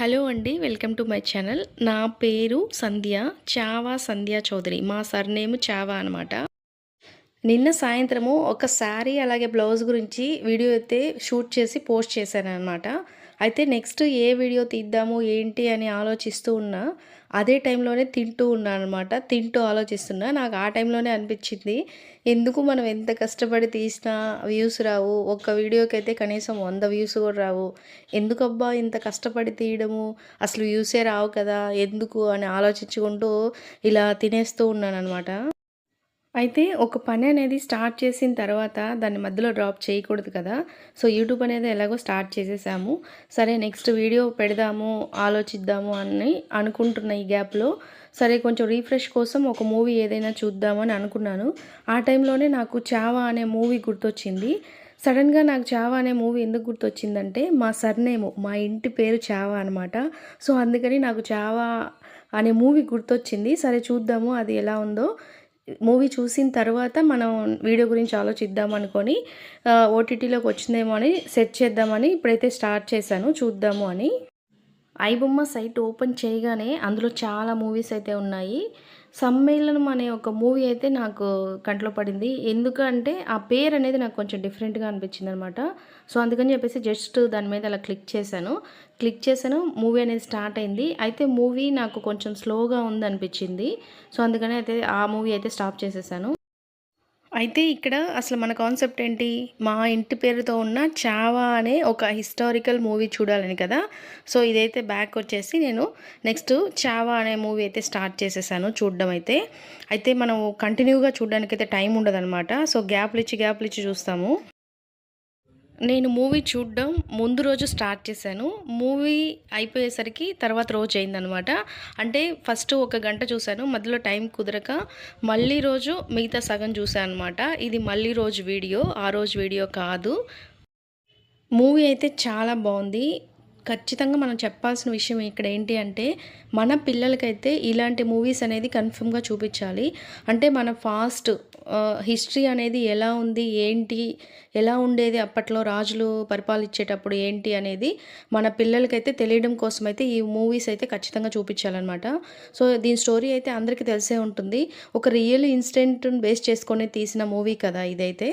Hello అండి welcome to my channel. నా పేరు సంధ్య చావా సంధ్య చౌదరి. మా సర్నేమ్ చావా అనమాట నిన్న సాయంత్రము ఒక శారీ అలాగే బ్లౌజ్ గురించి వీడియో అయితే షూట్ చేసి పోస్ట్ చేశాను అనమాట అయితే నెక్స్ట్ ఏ వీడియో తీద్దాము ఏంటి అని ఆలోచిస్తూ ఉన్నా అదే టైంలోనే తింటూ ఉన్నాను అనమాట తింటూ ఆలోచిస్తున్నా. నాకు ఆ టైంలోనే అనిపించింది. ఎందుకు మనం ఎంత కష్టపడి తీసినా వ్యూస్ రావు. ఒక్క వీడియోకి అయితే కనీసం వంద వ్యూస్ కూడా రావు. ఎందుకబ్బా ఇంత కష్టపడి తీయడము? అసలు వ్యూసే రావు కదా. ఎందుకు అని ఆలోచించుకుంటూ ఇలా తినేస్తూ ఉన్నాను అనమాట అయితే ఒక పని అనేది స్టార్ట్ చేసిన తర్వాత దాన్ని మధ్యలో డ్రాప్ చేయకూడదు కదా. సో యూట్యూబ్ అనేది ఎలాగో స్టార్ట్ చేసేసాము. సరే నెక్స్ట్ వీడియో పెడదాము ఆలోచిద్దాము అని అనుకుంటున్న ఈ గ్యాప్లో సరే కొంచెం రీఫ్రెష్ కోసం ఒక మూవీ ఏదైనా చూద్దామని అనుకున్నాను. ఆ టైంలోనే నాకు చావా అనే మూవీ గుర్తొచ్చింది. సడన్గా నాకు చావా అనే మూవీ ఎందుకు గుర్తొచ్చిందంటే మా సర్నేము మా ఇంటి పేరు చావా అనమాట సో అందుకని నాకు చావా అనే మూవీ గుర్తొచ్చింది. సరే చూద్దాము అది ఎలా ఉందో. మూవీ చూసిన తర్వాత మనం వీడియో గురించి ఆలోచిద్దాం అనుకొని ఓటీటీలోకి వచ్చిందేమో అని సెట్ చేద్దామని ఇప్పుడైతే స్టార్ట్ చేశాను చూద్దాము అని. ఐబొమ్మ సైట్ ఓపెన్ చేయగానే అందులో చాలా మూవీస్ అయితే ఉన్నాయి. సమ్మేళనం అనే ఒక మూవీ అయితే నాకు కంట్లో పడింది. ఎందుకంటే ఆ పేరు అనేది నాకు కొంచెం డిఫరెంట్గా అనిపించింది అనమాట సో అందుకని చెప్పేసి జస్ట్ దాని మీద అలా క్లిక్ చేశాను. క్లిక్ చేశాను మూవీ అనేది స్టార్ట్ అయింది. అయితే మూవీ నాకు కొంచెం స్లోగా ఉంది అనిపించింది సో అందుకని అయితే ఆ మూవీ అయితే స్టాప్ చేసేసాను. అయితే ఇక్కడ అసలు మన కాన్సెప్ట్ ఏంటి? మా ఇంటి పేరుతో ఉన్న చావా అనే ఒక హిస్టారికల్ మూవీ చూడాలని కదా. సో ఇదైతే బ్యాక్ వచ్చేసి నేను నెక్స్ట్ చావా అనే మూవీ అయితే స్టార్ట్ చేసేసాను చూడడం అయితే. అయితే మనం కంటిన్యూగా చూడడానికి అయితే టైం ఉండదనమాట సో గ్యాప్లు ఇచ్చి గ్యాప్లు ఇచ్చి చూస్తాము. నేను మూవీ చూడడం ముందు రోజు స్టార్ట్ చేశాను. మూవీ అయిపోయేసరికి తర్వాత రోజు అయిందనమాట. అంటే ఫస్ట్ ఒక గంట చూశాను మధ్యలో టైం కుదరక మళ్ళీ రోజు మిగతా సగం చూశాను అనమాట ఇది మళ్ళీ రోజు వీడియో ఆ రోజు వీడియో కాదు. మూవీ అయితే చాలా బాగుంది. ఖచ్చితంగా మనం చెప్పాల్సిన విషయం ఇక్కడ ఏంటి అంటే మన పిల్లలకైతే ఇలాంటి మూవీస్ అనేది కన్ఫర్మ్గా చూపించాలి. అంటే మన ఫాస్ట్ హిస్టరీ అనేది ఎలా ఉంది ఏంటి ఎలా ఉండేది అప్పట్లో రాజులు పరిపాలించేటప్పుడు ఏంటి అనేది మన పిల్లలకైతే తెలియడం కోసం అయితే ఈ మూవీస్ అయితే ఖచ్చితంగా చూపించాలన్నమాట. సో దీని స్టోరీ అయితే అందరికీ తెలిసే ఉంటుంది. ఒక రియల్ ఇన్సిడెంట్ బేస్ చేసుకొని తీసిన మూవీ కదా ఇదైతే.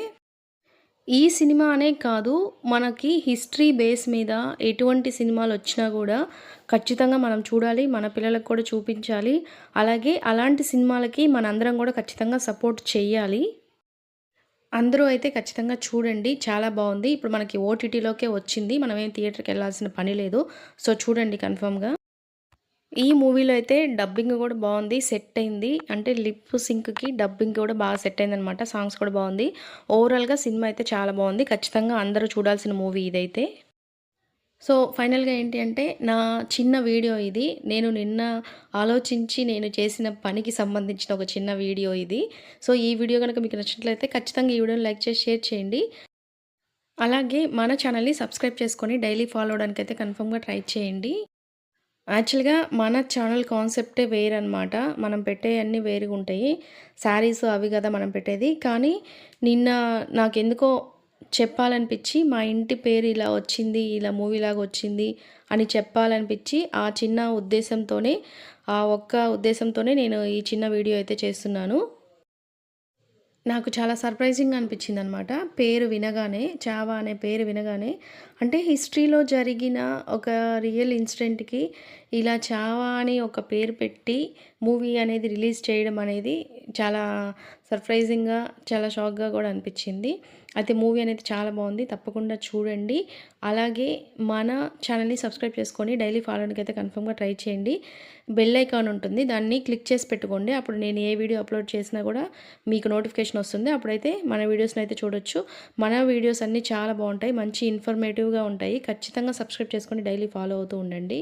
ఈ సినిమా అనే కాదు మనకి హిస్టరీ బేస్ మీద ఎటువంటి సినిమాలు వచ్చినా కూడా ఖచ్చితంగా మనం చూడాలి మన పిల్లలకు కూడా చూపించాలి. అలాగే అలాంటి సినిమాలకి మనందరం కూడా ఖచ్చితంగా సపోర్ట్ చేయాలి. అందరూ అయితే ఖచ్చితంగా చూడండి చాలా బాగుంది. ఇప్పుడు మనకి ఓటీటీలోకే వచ్చింది మనం ఏం థియేటర్కి వెళ్ళాల్సిన పని లేదు. సో చూడండి కన్ఫామ్గా ఈ మూవీలో అయితే డబ్బింగ్ కూడా బాగుంది సెట్ అయింది. అంటే లిప్ సింక్కి డబ్బింగ్ కూడా బాగా సెట్ అయింది అనమాట సాంగ్స్ కూడా బాగుంది. ఓవరాల్గా సినిమా అయితే చాలా బాగుంది. ఖచ్చితంగా అందరూ చూడాల్సిన మూవీ ఇదైతే. సో ఫైనల్గా ఏంటి అంటే నా చిన్న వీడియో ఇది. నేను నిన్న ఆలోచించి నేను చేసిన పనికి సంబంధించిన ఒక చిన్న వీడియో ఇది. సో ఈ వీడియో కనుక మీకు నచ్చినట్లయితే ఖచ్చితంగా ఈ వీడియోని లైక్ చేసి షేర్ చేయండి. అలాగే మన ఛానల్ని సబ్స్క్రైబ్ చేసుకొని డైలీ ఫాలో అవడానికి అయితే కన్ఫర్మ్గా ట్రై చేయండి. యాక్చువల్గా మన ఛానల్ కాన్సెప్టే వేరనమాట మనం పెట్టే అన్నీ వేరుగా ఉంటాయి శారీస్ అవి కదా మనం పెట్టేది. కానీ నిన్న నాకెందుకో చెప్పాలనిపించి మా ఇంటి పేరు ఇలా వచ్చింది ఇలా మూవీలాగా వచ్చింది అని చెప్పాలనిపించి ఆ చిన్న ఉద్దేశంతోనే ఆ ఒక్క ఉద్దేశంతోనే నేను ఈ చిన్న వీడియో అయితే చేస్తున్నాను. నాకు చాలా సర్ప్రైజింగ్ అనిపించింది అనమాట పేరు వినగానే చావా అనే పేరు వినగానే అంటే హిస్టరీలో జరిగిన ఒక రియల్ ఇన్సిడెంట్కి ఇలా చావా అని ఒక పేరు పెట్టి మూవీ అనేది రిలీజ్ చేయడం అనేది చాలా సర్ప్రైజింగ్గా చాలా షాక్గా కూడా అనిపించింది. అయితే మూవీ అనేది చాలా బాగుంది. తప్పకుండా చూడండి. అలాగే మన ఛానల్ని సబ్స్క్రైబ్ చేసుకొని డైలీ ఫాలోనికి అయితే కన్ఫర్మ్గా ట్రై చేయండి. బెల్ ఐకాన్ ఉంటుంది. దాన్ని క్లిక్ చేసి పెట్టుకోండి. అప్పుడు నేను ఏ వీడియో అప్లోడ్ చేసినా కూడా మీకు నోటిఫికేషన్ వస్తుంది. అప్పుడైతే మన వీడియోస్ని అయితే చూడొచ్చు. మన వీడియోస్ అన్నీ చాలా బాగుంటాయి. మంచి ఇన్ఫర్మేటివ్గా ఉంటాయి. ఖచ్చితంగా సబ్స్క్రైబ్ చేసుకొని డైలీ ఫాలో అవుతూ ఉండండి.